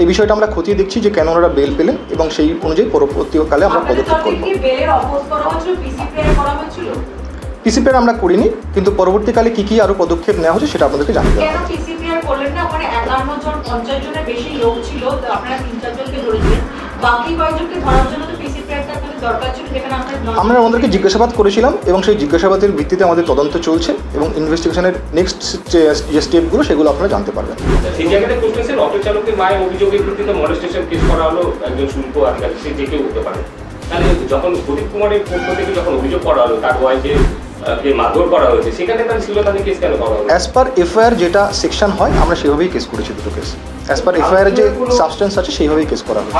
এই বিষয়টা আমরা খতিয়ে দেখছি যে কেন ওনারা বেল পেলেন এবং সেই অনুযায়ী পরবর্তীকালে আমরা পদক্ষেপ করব। পিসিপিআর আমরা করিনি কিন্তু পরবর্তীকালে কী কী আরও পদক্ষেপ নেওয়া হচ্ছে সেটা আপনাদেরকে জানাতে হবে। পিসি করলেন না? ওখানে একান্ন জন পঞ্চাশ জনের বেশি লোক ছিল। তো আপনারা তিন চারজনকে ধরেছিলেন। বাকি কয়েকজনকে ধরার জন্য আমরা আমাদেরকে জিজ্ঞাসাবাদ করেছিলাম এবং সেই জিজ্ঞাসাবাদের ভিত্তিতে আমাদের তদন্ত চলছে এবং ইনভেস্টিগেশনের নেক্সট যে স্টেপগুলো সেগুলো আপনারা জানতে পারবেন। সেই জায়গাতে প্রশ্ন স্যার অটো চালকের মায়ের অভিযোগের ভিত্তিতে মলেস্টেশন কেস করা হলো একজন শুল্ক আধিকারিক সে যে কেউ হতে পারে। তাহলে যখন প্রদীপ কুমারের পক্ষ থেকে যখন অভিযোগ করা হলো তার ওয়াইফে কে মারধর করা হয়েছে সেখানে তার শ্লীলতানি কেস কেন করা হলো? অ্যাজ পার এফআইআর যেটা সেকশন হয় আমরা সেভাবেই কেস করেছি দুটো কেস অ্যাজ পার এফআইআর যে সাবস্টেন্স আছে সেইভাবেই কেস করা হয়েছে।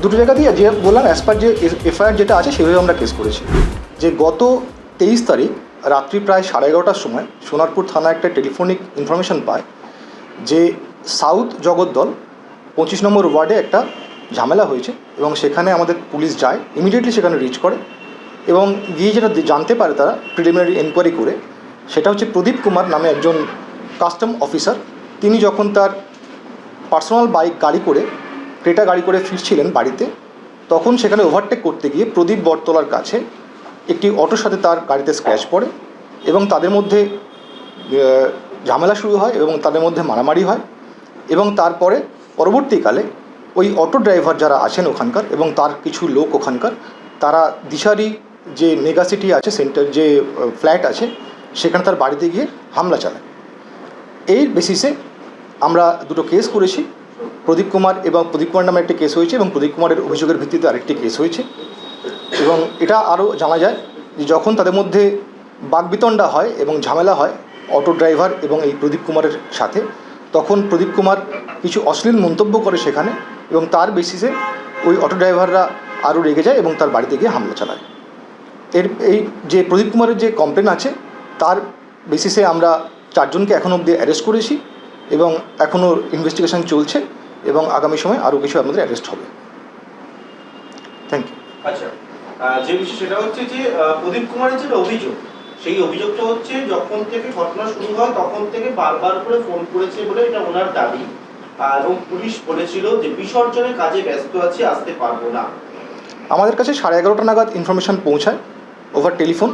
ভাঙচুরের জায়গা দিয়ে। যে বললাম অ্যাজ পার যে এফআইআর যেটা আছে, সেভাবে আমরা কেস করেছি যে গত তেইশ তারিখ রাত্রি প্রায় সাড়ে এগারোটার সময় সোনারপুর থানা একটা টেলিফোনিক ইনফরমেশন পায় যে সাউথ জগদ্দল পঁচিশ নম্বর ওয়ার্ডে একটা ঝামেলা হয়েছে এবং সেখানে আমাদের পুলিশ যায় ইমিডিয়েটলি সেখানে রিচ করে এবং গিয়ে যেটা জানতে পারে তারা প্রিলিমিনারি এনকোয়ারি করে, সেটা হচ্ছে প্রদীপ কুমার নামে একজন কাস্টম অফিসার তিনি যখন তার পার্সোনাল বাইক গাড়ি করে ক্রেটা গাড়ি করে ফিরছিলেন বাড়িতে, তখন সেখানে ওভারটেক করতে গিয়ে প্রদীপ বটতলার কাছে একটি অটোর সাথে তার গাড়িতে স্ক্র্যাচ পড়ে এবং তাদের মধ্যে ঝামেলা শুরু হয় এবং তাদের মধ্যে মারামারি হয় এবং তারপরে পরবর্তীকালে ওই অটো ড্রাইভার যারা আছেন ওখানকার এবং তার কিছু লোক ওখানকার, তারা দিশারি যে মেগা সিটি আছে সেন্টার যে ফ্ল্যাট আছে, সেখানে তার বাড়িতে গিয়ে হামলা চালায়। এই বেসিসে আমরা দুটো কেস করেছি। প্রদীপ কুমার এবং প্রদীপ কুমার নামে একটা কেস হয়েছে এবং প্রদীপ কুমারের অভিযোগের ভিত্তিতে আরেকটি কেস হয়েছে। এবং এটা আরও জানা যায় যে যখন তাদের মধ্যে বাগবিতণ্ডা হয় এবং ঝামেলা হয় অটো ড্রাইভার এবং এই প্রদীপ কুমারের সাথে, তখন প্রদীপ কুমার কিছু অশ্লীল মন্তব্য করে সেখানে এবং তার বেসিসে ওই অটো ড্রাইভাররা আরও রেগে যায় এবং তার বাড়িতে গিয়ে হামলা চালায়। এর এই যে প্রদীপ কুমারের যে কমপ্লেন আছে, তার বেসিসে আমরা চারজনকে এখনও অবধি অ্যারেস্ট করেছি এবং এখনও ইনভেস্টিগেশন চলছে। এবং আগামী সময় আরও কিছু আমাদের অ্যারেস্ট হবে। থ্যাংক ইউ আচ্ছা যে বিষয় সেটা হচ্ছে যে প্রদীপ কুমারের যে অভিযোগ সেই অভিযোগটা হচ্ছে যখন থেকে ঘটনা শুরু হয় তখন থেকে বারবার করে ফোন করেছে বলে এটা ওনার দাবি। এবং পুলিশ বলেছিল যে বিসর্জনের কাজে ব্যস্ত আছে আসতে পারব না। আমাদের কাছে সাড়ে এগারোটা নাগাদ ইনফরমেশান পৌঁছায় ওভার টেলিফোন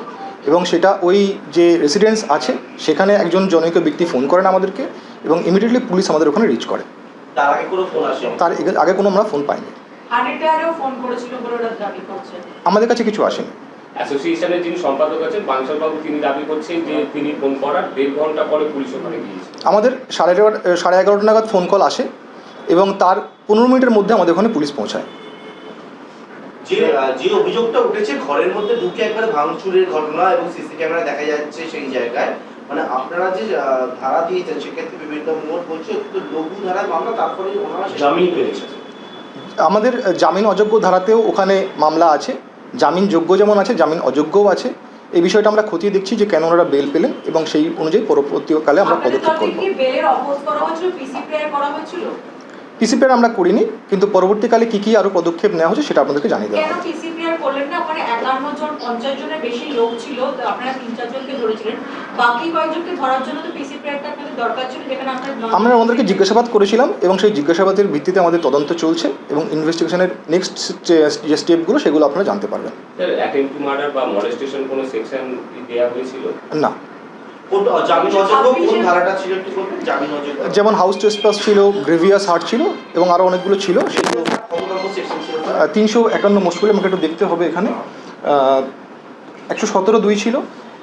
এবং সেটা ওই যে রেসিডেন্স আছে সেখানে একজন জনৈক ব্যক্তি ফোন করেন আমাদেরকে এবং ইমিডিয়েটলি পুলিশ আমাদের ওখানে রিচ করে। তার আগে কোনো ফোন আসে তার আগে কোনো আমরা ফোন পাইনি। আমাদের কাছে কিছু আসেনি। অ্যাসোসিয়েশনের যিনি সম্পাদক আছেন বাঞ্ছল বাবু তিনি দাবি করছেন যে তিনি ফোন করার দেড় ঘণ্টা পরে পুলিশ ওখানে গিয়েছে। আমাদের সাড়ে সাড়ে এগারোটা নাগাদ ফোন কল আসে এবং তার পনেরো মিনিটের মধ্যে আমাদের ওখানে পুলিশ পৌঁছায়। যে যে অভিযোগটা উঠেছে ঘরের মধ্যে ঢুকে একবারে ভাঙচুরের ঘটনা এবং সিসি ক্যামেরা দেখা যাচ্ছে সেই জায়গায়। মানে আপনারা যে ধারা দিয়েছেন সেক্ষেত্রে বিভিন্ন মোট বলছে লঘু ধারায় মামলা তারপরে ওনারা জামিন পেয়েছে। আমাদের জামিন অযোগ্য ধারাতেও ওখানে মামলা আছে। জামিন যোগ্য যেমন আছে জামিন অযোগ্যও আছে। এই বিষয়টা আমরা খতিয়ে দেখছি যে কেন ওনারা বেল পেলেন এবং সেই অনুযায়ী পরবর্তীকালে আমরা পদক্ষেপ করব। পিসিপিআর আমরা করিনি কিন্তু পরবর্তীকালে কী কী আরও পদক্ষেপ নেওয়া হচ্ছে সেটা আপনাদেরকে জানিয়ে দেওয়া হবে। করলেন না? ওখানে একান্ন জন পঞ্চাশ জনের বেশি লোক ছিল আপনারা তিন চারজনকে ধরেছিলেন। বাকি কয়েকজনকে ধরার জন্য তো পিসি প্রেয়ারটা আপনাদের দরকার ছিল যেখানে আপনার আমরা ওনাদেরকে জিজ্ঞাসাবাদ করেছিলাম এবং সেই জিজ্ঞাসাবাদের ভিত্তিতে আমাদের তদন্ত চলছে এবং ইনভেস্টিগেশনের নেক্সট যে স্টেপগুলো সেগুলো আপনারা জানতে পারবেন। অ্যাটেম্প টু মার্ডার বা মলেস্টেশন কোনো সেকশন দেওয়া হয়েছিল? না। যেমন হাউস ট্রেসপাস ছিল গ্রেভিয়াস হার্ট ছিল এবং আরও অনেকগুলো ছিল সেগুলো ছিল তিনশো একান্ন মুশকিল আমাকে একটু দেখতে হবে এখানে। একশো সতেরো দুই ছিল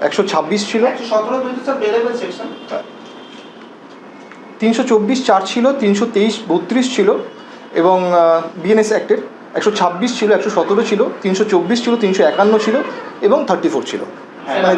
একশো ছাব্বিশ ছিল। তিনশো চব্বিশ চার ছিল তিনশো তেইশ বত্রিশ ছিল এবং বিএনএস অ্যাক্টের একশো ছাব্বিশ ছিল একশো সতেরো ছিল তিনশো চব্বিশ ছিল তিনশো একান্ন ছিল এবং থার্টি ফোর ছিল। মানে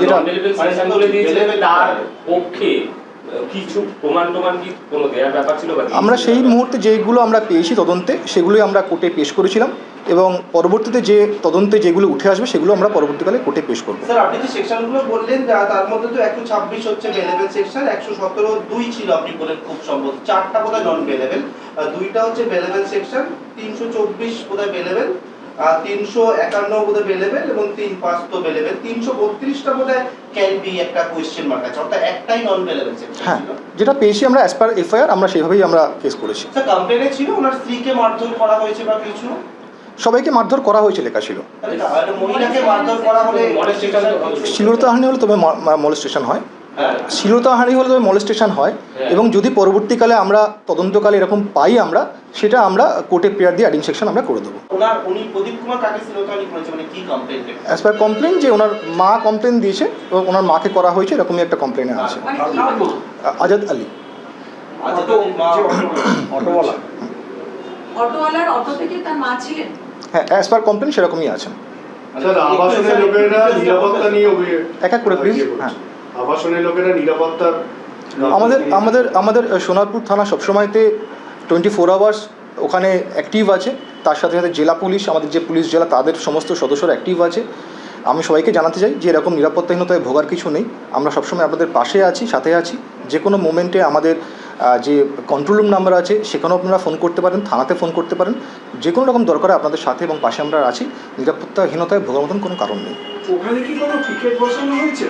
ব্যাপার ছিল বা আমরা সেই মুহূর্তে যেগুলো আমরা পেয়েছি তদন্তে সেগুলোই আমরা কোর্টে পেশ করেছিলাম এবং পরবর্তীতে যে তদন্তে যেগুলো উঠে আসবে সেগুলো আমরা পরবর্তীকালে কোর্টে পেশ করব। স্যার আপনি যে সেকশনগুলো বললেন তার মধ্যে তো একশো ছাব্বিশ হচ্ছে বেলেবেল সেকশন একশো সতেরো দুই ছিল আপনি বলেন খুব সম্ভব। চারটা বোধহয় নন বেলেবেল দুইটা হচ্ছে বেলেবেল সেকশন তিনশো চব্বিশ বোধহয় বেলেবেল তিনশো একান্ন বোধ বেলেবেল এবং তিন পাঁচ তো বেলেবেল তিনশো বত্রিশটা বোধ হয় ক্যান বি একটা কোয়েশ্চেন মার্ক আছে। অর্থাৎ একটাই নন বেলেবেল হ্যাঁ যেটা পেয়েছি আমরা অ্যাজ পার এফআইআর আমরা সেইভাবেই আমরা কেস করেছি। স্যার কমপ্লেনে ছিল ওনার স্ত্রীকে মারধর করা হয়েছে বা কিছু? সবাইকে মারধর করা হয়েছে লেখা ছিল। করা হলে তবে মলেস্টেশন হ্যাঁ। শ্লীলতাহানি হলে তবে মলেস্টেশন হয়। হ্যাঁ। এবং যদি পরবর্তীকালে আমরা তদন্তকালে এরকম পাই আমরা সেটা আমরা কোর্টে প্রেয়ার দিয়ে অ্যাডিং সেকশন আমরা করে দেবো। মানে অ্যাজ পার কমপ্লেন যে ওনার মা কমপ্লেন দিয়েছে এবং ওনার মাকে করা হয়েছে এরকমই একটা কমপ্লেনে আছে। কি বলব? আজাদ আলী। আচ্ছা তাদের মা অটোওয়ালা। অটোওয়ালার অটো থেকে তার মা ছিলেন? হ্যাঁ অ্যাজ পার কমপ্লেন সেরকমই আছেন। স্যার আবাসনের লোকেরা নিরাপত্তা নিয়ে অভি- এক এক করে প্লিজ হ্যাঁ। লোকেরা নিরাপত্তার আমাদের আমাদের আমাদের সোনারপুর থানা সবসময়তে টোয়েন্টি ফোর আওয়ার্স ওখানে অ্যাক্টিভ আছে। তার সাথে সাথে জেলা পুলিশ আমাদের যে পুলিশ জেলা তাদের সমস্ত সদস্যরা অ্যাক্টিভ আছে। আমি সবাইকে জানাতে চাই যে এরকম নিরাপত্তাহীনতায় ভোগার কিছু নেই। আমরা সবসময় আপনাদের পাশে আছি সাথে আছি। যে কোনো মোমেন্টে আমাদের যে কন্ট্রোল রুম নাম্বার আছে সেখানেও আপনারা ফোন করতে পারেন থানাতে ফোন করতে পারেন। যে কোনো রকম দরকারে আপনাদের সাথে এবং পাশে আমরা আছি। নিরাপত্তাহীনতায় ভোগার মতন কোনো কারণ নেই। ওখানে কি কোনো টিকিট বসানো হয়েছে?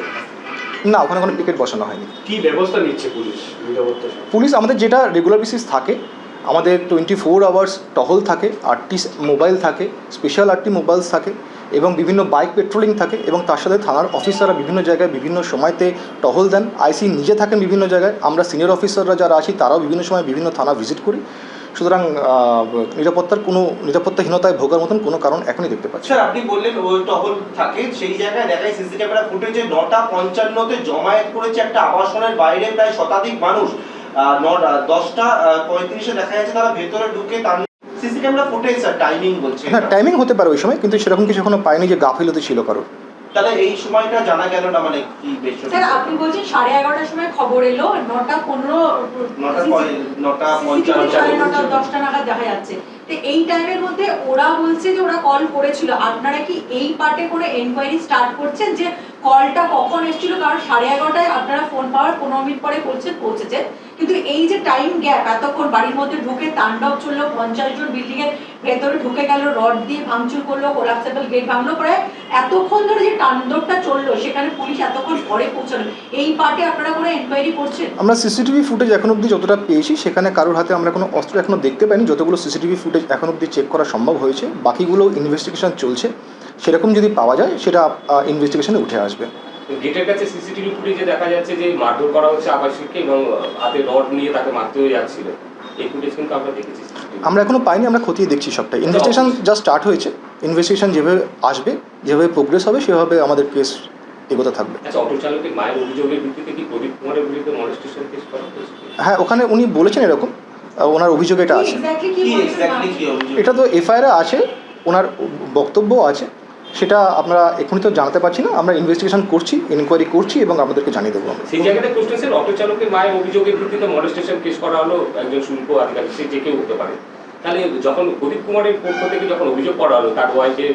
না ওখানে কোনো টিকিট বসানো হয়নি। কি ব্যবস্থা নিচ্ছে পুলিশ পুলিশ আমাদের যেটা রেগুলার বেসিস থাকে আমাদের টোয়েন্টি ফোর আওয়ার্স টহল থাকে আটটি মোবাইল থাকে স্পেশাল আটটি মোবাইলস থাকে এবং বিভিন্ন বাইক পেট্রোলিং থাকে এবং তার সাথে থানার অফিসাররা বিভিন্ন জায়গায় বিভিন্ন সময়তে টহল দেন। আইসি নিজে থাকেন বিভিন্ন জায়গায়। আমরা সিনিয়র অফিসাররা যারা আছি তারাও বিভিন্ন সময় বিভিন্ন থানা ভিজিট করি। সুতরাং নিরাপত্তার কোনো নিরাপত্তাহীনতায় ভোগার মতন কোনো কারণ এখনই দেখতে পাচ্ছি। স্যার আপনি বললেন ওই টহল থাকে সেই জায়গায় দেখায় সিসি ক্যামেরা ফুটেজে নটা পঞ্চান্নতে জমায়েত করেছে একটা আবাসনের বাইরে প্রায় শতাধিক মানুষ। দশটা পঁয়ত্রিশে দেখা যাচ্ছে তারা ভেতরে ঢুকে তার সিসি ক্যামেরা ফুটেজ টাইমিং বলছে হ্যাঁ টাইমিং হতে পারে ওই সময় কিন্তু সেরকম কিছু এখনও পাইনি যে গাফিলতি ছিল কারোর। তাহলে এই সময়টা জানা গেল না মানে কি বেশ স্যার আপনি বলছেন সাড়ে এগারোটার সময় খবর এলো নটা পনেরো নটা নটা পঞ্চান্ন নটা দশটা নাগাদ দেখা যাচ্ছে। তো এই টাইমের মধ্যে ওরা বলছে যে ওরা কল করেছিল। আপনারা কি এই পার্টে করে এনকোয়ারি স্টার্ট করছেন যে কলটা কখন এসেছিল? কারণ সাড়ে এগারোটায় আপনারা ফোন পাওয়ার পনেরো মিনিট পরে পৌঁছে পৌঁছেছে কিন্তু এই যে টাইম গ্যাপ এতক্ষণ বাড়ির মধ্যে ঢুকে তাণ্ডব চলল পঞ্চাশ জন বিল্ডিং এর ভেতরে ঢুকে গেল রড দিয়ে ভাঙচুর করল কোলাপসেবল গেট ভাঙলো পরে এতক্ষণ ধরে তাণ্ডবটা চলল সেখানে পুলিশ এতক্ষণ পরে পৌঁছালো। এই পার্টে আপনারা কোনো এনকোয়ারি করছেন? আমরা সিসিটিভি ফুটেজ এখন অবধি যতটা পেয়েছি সেখানে কারোর হাতে আমরা কোনো অস্ত্র এখনও দেখতে পাইনি। যতগুলো সিসিটিভি ফুটেজ এখন অবধি চেক করা সম্ভব হয়েছে বাকিগুলো ইনভেস্টিগেশন চলছে। সেরকম যদি পাওয়া যায় সেটা ইনভেস্টিগেশনে উঠে আসবে। গেটের কাছে সিসিটিভি ফুটেজে দেখা যাচ্ছে যে মারধর করা হচ্ছে আবাসিককে এবং হাতে রড নিয়ে তাকে মারতেও যাচ্ছিল। এই ফুটেজ কিন্তু আমরা দেখেছি। আমরা এখনও পাইনি আমরা খতিয়ে দেখছি সবটাই। ইনভেস্টিগেশন জাস্ট স্টার্ট হয়েছে। ইনভেস্টিগেশন যেভাবে আসবে যেভাবে প্রোগ্রেস হবে সেভাবে আমাদের কেস এগোতে থাকবে। আচ্ছা হ্যাঁ ওখানে উনি বলেছেন এরকম ওনার অভিযোগ এটা আছে। এটা তো এফআইআর আছে ওনার বক্তব্য আছে সেটা আমরা এখনই তো জানাতে পারছি না। আমরা ইনভেস্টিগেশন করছি ইনকোয়ারি করছি এবং আপনাদেরকে জানিয়ে দেবো সেই কোশ্চেন স্যার অটো চালকের মায়ের অভিযোগের ভিত্তিতে মলেস্টেশন কেস করা হলো একজন শুল্ক আধিকারিক সে যে কেউ হতে পারে। তাহলে যখন প্রদীপ কুমারের পক্ষ থেকে যখন অভিযোগ করা হলো তার ওয়াইফে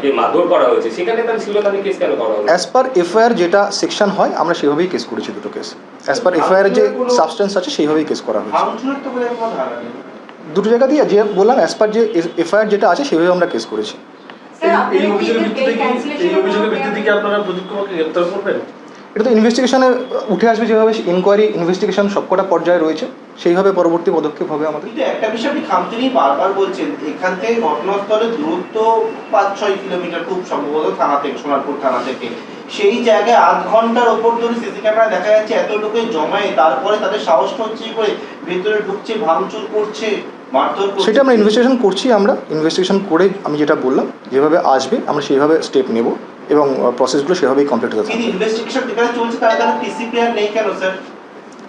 কে মারধর করা হয়েছে সেখানে তাহলে শ্লীলতানি কেস কেন করা হলো? অ্যাজ পার এফআইআর যেটা সেকশন হয় আমরা সেভাবেই কেস করেছি দুটো কেস অ্যাজ পার এফআইআর যে সাবস্টেন্স আছে সেইভাবেই কেস করা হয়েছে। দুটো জায়গা দিয়ে যে বললাম অ্যাজ পার যে এফআইআর যেটা আছে সেভাবে আমরা কেস করেছি। স্যার এই আপনারা কি অভিযোগের এদের ভিত্তিতে কি cancellation এই অভিযোগের এর ভিত্তিতে কি আপনারা প্রদীপ কুমারকে গ্রেপ্তার করবেন? এটা তো ইনভেস্টিগেশনে উঠে আসবে যেভাবে ইনকোয়ারি ইনভেস্টিগেশন সবকটা পর্যায়ে রয়েছে। সেইভাবে পরবর্তী পদক্ষেপ হবে আমাদের। কিন্তু একটা বিষয় আপনি খামতিনি বারবার বলছেন এখান থেকে ঘটনাস্থলের দূরত্ব পাঁচ ছয় কিলোমিটার খুব সম্ভবত থানা থেকে সোনারপুর থানা থেকে। সেই জায়গায় আধ ঘণ্টার ওপর ধরে সিসি ক্যামেরা দেখা যাচ্ছে এত লোকের জমায়ে তারপরে তাদের সাহস হচ্ছে করে ভেতরে ঢুকছে ভাঙচুর করছে সেটা আমরা ইনভেস্টিগেশন করছি আমরা। ইনভেস্টিগেশন করে আমি যেটা বললাম যেভাবে আসবে আমরা সেইভাবে স্টেপ নেব এবং প্রসেসগুলো সেভাবেই কমপ্লিট হতে থাকবে। ইনভেস্টিগেশন যেখানে চলছে তারা তারা নেই কেন স্যার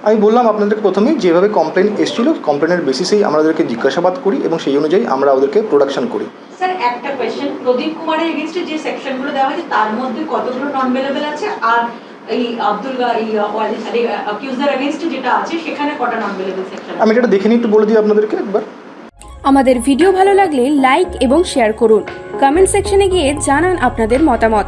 আমি বললাম আপনাদেরকে প্রথমেই যেভাবে কমপ্লেন এসেছিল কমপ্লেনের বেসিসেই আমরা ওদেরকে জিজ্ঞাসাবাদ করি এবং সেই অনুযায়ী আমরা ওদেরকে প্রোডাকশন করি। স্যার একটা কোয়েশ্চেন প্রদীপ কুমারের এগেনস্টে যে সেকশনগুলো দেওয়া হয়েছে তার মধ্যে কতগুলো নন অ্যাভেলেবল আছে? আর এই আব্দুল এই অ্যাকিউজার এগেনস্টে যেটা আছে সেখানে কটা নন অ্যাভেলেবল সেকশন আমি এটা দেখে নিই একটু বলে দিই আপনাদেরকে একবার। আমাদের ভিডিও ভালো লাগলে লাইক এবং শেয়ার করুন। কমেন্ট সেকশনে গিয়ে জানান আপনাদের মতামত।